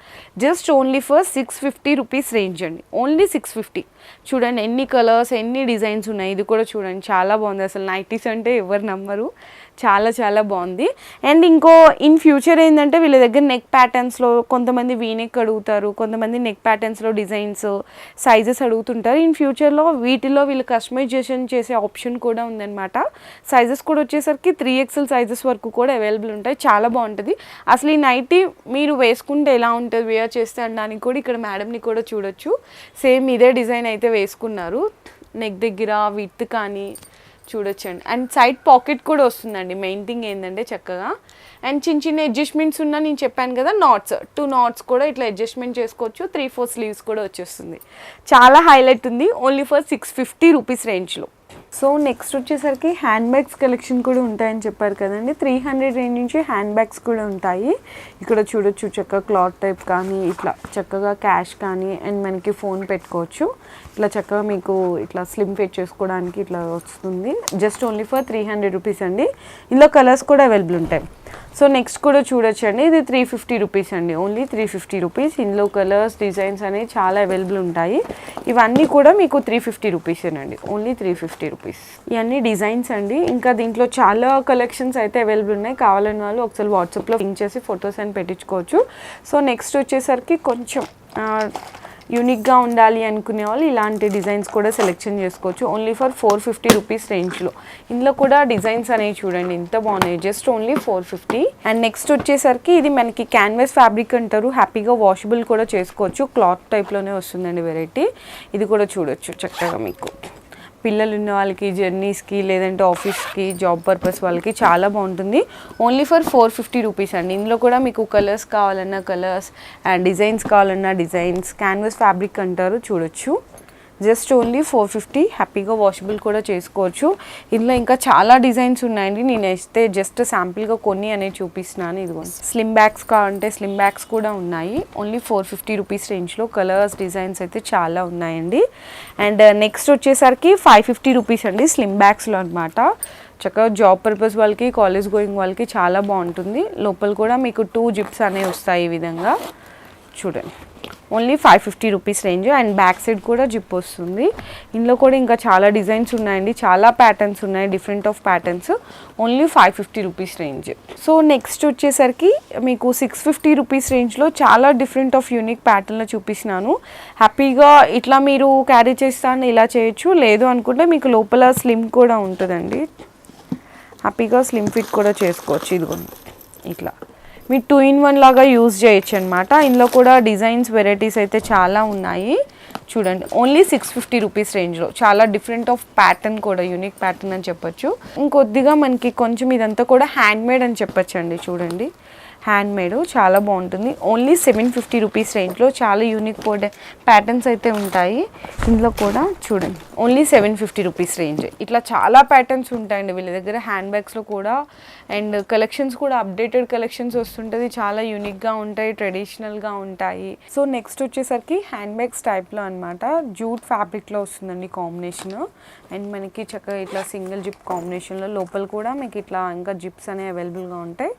just only for six fifty rupees range అండి. ఓన్లీ సిక్స్ ఫిఫ్టీ చూడండి ఎన్ని కలర్స్ ఎన్ని డిజైన్స్ ఉన్నాయి. ఇది కూడా చూడండి చాలా బాగుంది. అసలు నైటీస్ అంటే ఎవరు నమ్మరు. చాలా చాలా బాగుంది. అండ్ ఇంకో ఇన్ ఫ్యూచర్ ఏంటంటే వీళ్ళ దగ్గర నెక్ ప్యాటర్న్స్లో కొంతమంది వీనెక్ అడుగుతారు కొంతమంది నెక్ ప్యాటర్న్స్లో డిజైన్స్ సైజెస్ అడుగుతుంటారు. ఇన్ ఫ్యూచర్లో వీటిలో వీళ్ళు కస్టమైజేషన్ చేసే ఆప్షన్ కూడా ఉందన్నమాట. సైజెస్ కూడా వచ్చేసరికి త్రీ ఎక్స్ఎల్ సైజెస్ వరకు కూడా అవైలబుల్ ఉంటాయి. చాలా బాగుంటుంది. అసలు ఈ నైటీ మీరు వేసుకుంటే ఎలా ఉంటుంది వేర్ చేస్తే అనడానికి కూడా ఇక్కడ మేడంని కూడా చూడొచ్చు. సేమ్ ఇదే డిజైన్ అయితే వేసుకున్నారు. నెక్ దగ్గర విత్ కానీ చూడొచ్చండి. అండ్ సైడ్ పాకెట్ కూడా వస్తుందండి. మెయిన్ థింగ్ ఏంటంటే చక్కగా. అండ్ చిన్న చిన్న అడ్జస్ట్మెంట్స్ ఉన్నా నేను చెప్పాను కదా నాట్స్ టూ నాట్స్ కూడా ఇట్లా అడ్జస్ట్మెంట్ చేసుకోవచ్చు. త్రీ ఫోర్ స్లీవ్స్ కూడా వచ్చేస్తుంది. చాలా హైలైట్ ఉంది. Only for six fifty rupees రేంజ్లో సో నెక్స్ట్ వచ్చేసరికి హ్యాండ్ బ్యాగ్స్ కలెక్షన్ కూడా ఉంటాయని చెప్పారు కదండి. త్రీ హండ్రెడ్ రేంజ్ నుంచి హ్యాండ్ బ్యాగ్స్ కూడా ఉంటాయి. ఇక్కడ చూడొచ్చు చక్కగా క్లాత్ టైప్ కానీ ఇట్లా చక్కగా క్యాష్ కానీ అండ్ మనకి ఫోన్ పెట్టుకోవచ్చు. ఇట్లా చక్కగా మీకు ఇట్లా స్లిమ్ ఫిట్ చేసుకోవడానికి ఇట్లా వస్తుంది. Just only for three hundred rupees అండి. ఇందులో కలర్స్ కూడా అవైలబుల్ ఉంటాయి. సో నెక్స్ట్ కూడా చూడొచ్చు అండి ఇది త్రీ ఫిఫ్టీ రూపీస్ అండి. Only three fifty rupees. ఇందులో కలర్స్ డిజైన్స్ అనేవి చాలా అవైలబుల్ ఉంటాయి. ఇవన్నీ కూడా మీకు three fifty రూపీసేనండి. Only three fifty rupees. ఇవన్నీ డిజైన్స్ అండి. ఇంకా దీంట్లో చాలా కలెక్షన్స్ అయితే అవైలబుల్ ఉన్నాయి. కావాలని వాళ్ళు ఒకసారి వాట్సాప్లో లింక్ చేసి ఫొటోస్ అని పెట్టించుకోవచ్చు. సో నెక్స్ట్ వచ్చేసరికి కొంచెం యూనిక్గా ఉండాలి అనుకునే వాళ్ళు ఇలాంటి డిజైన్స్ కూడా సెలెక్షన్ చేసుకోవచ్చు. Only for four fifty rupees రేంజ్లో ఇందులో కూడా డిజైన్స్ అనేవి చూడండి ఎంత బాగున్నాయి. Just only four fifty and next వచ్చేసరికి ఇది మనకి క్యాన్వాస్ ఫ్యాబ్రిక్ అంటారు. హ్యాపీగా వాషబుల్ కూడా చేసుకోవచ్చు. క్లాత్ టైప్లోనే వస్తుందండి వెరైటీ ఇది కూడా చూడొచ్చు చక్కగా మీకు. పిల్లలు ఉన్న వాళ్ళకి జర్నీస్కి లేదంటే ఆఫీస్కి జాబ్ పర్పస్ వాళ్ళకి చాలా బాగుంటుంది. Only for four fifty rupees అండి. ఇందులో కూడా మీకు కలర్స్ కావాలన్నా కలర్స్ అండ్ డిజైన్స్ కావాలన్నా డిజైన్స్ క్యాన్వాస్ ఫ్యాబ్రిక్ అంటారు చూడొచ్చు. Just only four fifty. హ్యాపీగా వాషబుల్ కూడా చేసుకోవచ్చు. ఇందులో ఇంకా చాలా డిజైన్స్ ఉన్నాయండి. నేను వేస్తే జస్ట్ శాంపిల్గా కొన్ని అనేవి చూపిస్తున్నాను. ఇదిగోండి. స్లిమ్ బ్యాగ్స్ కావాలంటే స్లిమ్ బ్యాగ్స్ కూడా ఉన్నాయి. ఓన్లీ ఫోర్ ఫిఫ్టీ రూపీస్ రేంజ్లో కలర్స్ డిజైన్స్ అయితే చాలా ఉన్నాయండి. అండ్ నెక్స్ట్ వచ్చేసరికి ఫైవ్ ఫిఫ్టీ రూపీస్ అండి స్లిమ్ బ్యాగ్స్లో అనమాట చక్కగా జాబ్ పర్పస్ వాళ్ళకి కాలేజ్ గోయింగ్ వాళ్ళకి చాలా బాగుంటుంది. లోపల కూడా మీకు టూ జిప్స్ అనేవి వస్తాయి ఈ విధంగా. చూడండి. Only five fifty rupees range and back side కూడా జిప్ వస్తుంది. ఇందులో కూడా ఇంకా చాలా డిజైన్స్ ఉన్నాయండి. చాలా ప్యాటర్న్స్ ఉన్నాయి different of patterns only five fifty rupees range so next వచ్చేసరికి మీకు సిక్స్ ఫిఫ్టీ రూపీస్ రేంజ్లో చాలా డిఫరెంట్ ఆఫ్ యూనిక్ ప్యాటర్న్లో చూపిస్తున్నాను. హ్యాపీగా ఇట్లా మీరు క్యారీ చేస్తాను ఇలా చేయొచ్చు. లేదు అనుకుంటే మీకు లోపల స్లిమ్ కూడా ఉంటుందండి. హ్యాపీగా స్లిమ్ ఫిట్ కూడా చేసుకోవచ్చు. ఇదిగోండి. ఇట్లా. మీరు టూ ఇన్ వన్ లాగా యూజ్ చేయొచ్చు అనమాట ఇందులో కూడా డిజైన్స్ వెరైటీస్ అయితే చాలా ఉన్నాయి. చూడండి ఓన్లీ సిక్స్ ఫిఫ్టీ రూపీస్ రేంజ్లో చాలా డిఫరెంట్ ఆఫ్ ప్యాటర్న్ కూడా యూనిక్ ప్యాటర్న్ అని చెప్పొచ్చు. ఇంకొద్దిగా మనకి కొంచెం ఇదంతా కూడా హ్యాండ్ మేడ్ అని చెప్పొచ్చు అండి చూడండి. హ్యాండ్ మేడ్ చాలా బాగుంటుంది. ఓన్లీ సెవెన్ ఫిఫ్టీ రూపీస్ రేంజ్లో చాలా యూనిక్ పోడ్ ప్యాటర్న్స్ అయితే ఉంటాయి. ఇందులో కూడా చూడండి. Only seven fifty rupees range ఇట్లా చాలా ప్యాటర్న్స్ ఉంటాయండి వీళ్ళ దగ్గర. హ్యాండ్ బ్యాగ్స్లో కూడా. అండ్ కలెక్షన్స్ కూడా అప్డేటెడ్ కలెక్షన్స్ వస్తుంటుంది. చాలా యూనిక్గా ఉంటాయి ట్రెడిషనల్గా ఉంటాయి. సో నెక్స్ట్ వచ్చేసరికి హ్యాండ్ బ్యాగ్స్ టైప్లో అనమాట జూట్ ఫ్యాబ్రిక్లో వస్తుందండి కాంబినేషన్ అండ్ మనకి చక్కగా ఇట్లా సింగిల్ జిప్ కాంబినేషన్లో లోపల కూడా మీకు ఇట్లా ఇంకా జిప్స్ అనేవి అవైలబుల్గా ఉంటాయి.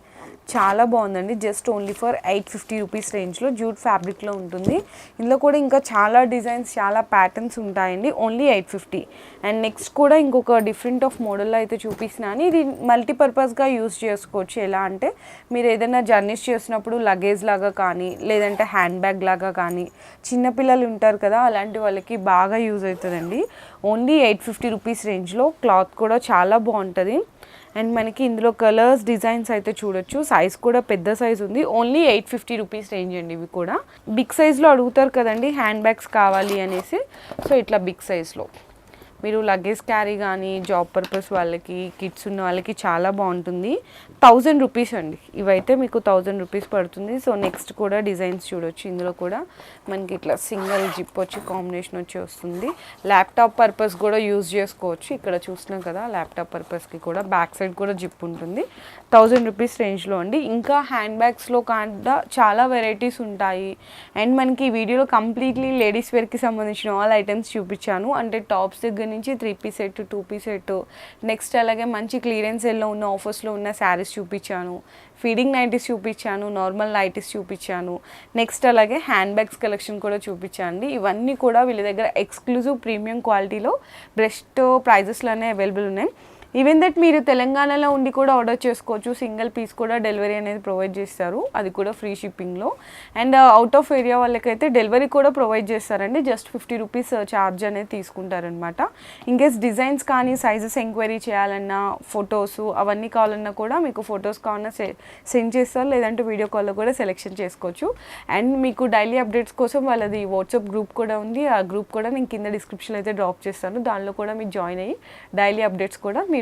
చాలా బాగుందండి. Just only for eight fifty rupees రేంజ్లో జూట్ ఫ్యాబ్రిక్లో ఉంటుంది. ఇందులో కూడా ఇంకా చాలా డిజైన్స్ చాలా ప్యాటర్న్స్ ఉంటాయండి. Only eight fifty. And next కూడా ఇంకొక డిఫరెంట్ ఆఫ్ మోడల్లో అయితే చూపిస్తున్నాను ఇది మల్టీపర్పస్గా యూస్ చేసుకోవచ్చు. ఎలా అంటే మీరు ఏదైనా జర్నీస్ చేసినప్పుడు లగేజ్ లాగా కానీ లేదంటే హ్యాండ్ బ్యాగ్ లాగా కానీ చిన్నపిల్లలు ఉంటారు కదా అలాంటి వాళ్ళకి బాగా యూజ్ అవుతుందండి. ఓన్లీ ఎయిట్ ఫిఫ్టీ రూపీస్ రేంజ్లో క్లాత్ కూడా చాలా బాగుంటుంది. అండ్ మనకి ఇందులో కలర్స్ డిజైన్స్ అయితే చూడొచ్చు. సైజ్ కూడా పెద్ద సైజ్ ఉంది. Only eight fifty rupees range అండి ఇవి కూడా. బిగ్ సైజ్లో అడుగుతారు కదండి హ్యాండ్ బ్యాగ్స్ కావాలి అనేసి. సో ఇట్లా బిగ్ సైజ్లో మీరు లగేజ్ క్యారీ కానీ జాబ్ పర్పస్ వాళ్ళకి కిడ్స్ ఉన్న వాళ్ళకి చాలా బాగుంటుంది. థౌజండ్ రూపీస్ అండి. ఇవైతే మీకు థౌజండ్ రూపీస్ పడుతుంది. సో నెక్స్ట్ కూడా డిజైన్స్ చూడొచ్చు. ఇందులో కూడా మనకి ఇట్లా సింగిల్ జిప్ వచ్చి కాంబినేషన్ వచ్చి వస్తుంది. ల్యాప్టాప్ పర్పస్ కూడా యూజ్ చేసుకోవచ్చు. ఇక్కడ చూసినాం కదా ల్యాప్టాప్ పర్పస్కి కూడా బ్యాక్ సైడ్ కూడా జిప్ ఉంటుంది. థౌజండ్ రూపీస్ రేంజ్లో అండి. ఇంకా హ్యాండ్ బ్యాగ్స్లో కాకుండా చాలా వెరైటీస్ ఉంటాయి. అండ్ మనకి ఈ వీడియోలో కంప్లీట్లీ లేడీస్ వేర్కి సంబంధించిన ఆల్ ఐటమ్స్ చూపించాను. అంటే టాప్స్ దగ్గర నుంచి three piece set two piece set next అలాగే మంచి క్లియరెన్స్ ఎల్లో ఉన్న ఆఫర్స్లో ఉన్న శారీస్ చూపించాను. ఫీడింగ్ నైటీస్ చూపించాను నార్మల్ నైటీస్ చూపించాను. నెక్స్ట్ అలాగే హ్యాండ్ బ్యాగ్స్ కలెక్షన్ కూడా చూపించాను ఇవన్నీ కూడా వీళ్ళ దగ్గర ఎక్స్క్లూజివ్ ప్రీమియం క్వాలిటీలో బెస్ట్ ప్రైజెస్లోనే అవైలబుల్ ఉన్నాయి. ఈవెన్ దట్ మీరు తెలంగాణలో ఉండి కూడా ఆర్డర్ చేసుకోవచ్చు. సింగిల్ పీస్ కూడా డెలివరీ అనేది ప్రొవైడ్ చేస్తారు. అది కూడా ఫ్రీ షిప్పింగ్లో అండ్ అవుట్ ఆఫ్ ఏరియా వాళ్ళకైతే డెలివరీ కూడా ప్రొవైడ్ చేస్తారండి. జస్ట్ ఫిఫ్టీ రూపీస్ ఛార్జ్ అనేది తీసుకుంటారనమాట ఇన్కేస్ డిజైన్స్ కానీ సైజెస్ ఎంక్వైరీ చేయాలన్నా ఫొటోస్ అవన్నీ కావాలన్నా కూడా మీకు ఫొటోస్ కావాలన్నా సెండ్ చేస్తారు. లేదంటే వీడియో కాల్లో కూడా సెలెక్షన్ చేసుకోవచ్చు. అండ్ మీకు డైలీ అప్డేట్స్ కోసం వాళ్ళది వాట్సాప్ గ్రూప్ కూడా ఉంది. ఆ గ్రూప్ కూడా నేను కింద డిస్క్రిప్షన్ అయితే డ్రాప్ చేస్తాను. దానిలో కూడా మీరు జాయిన్ అయ్యి డైలీ అప్డేట్స్ కూడా మీరు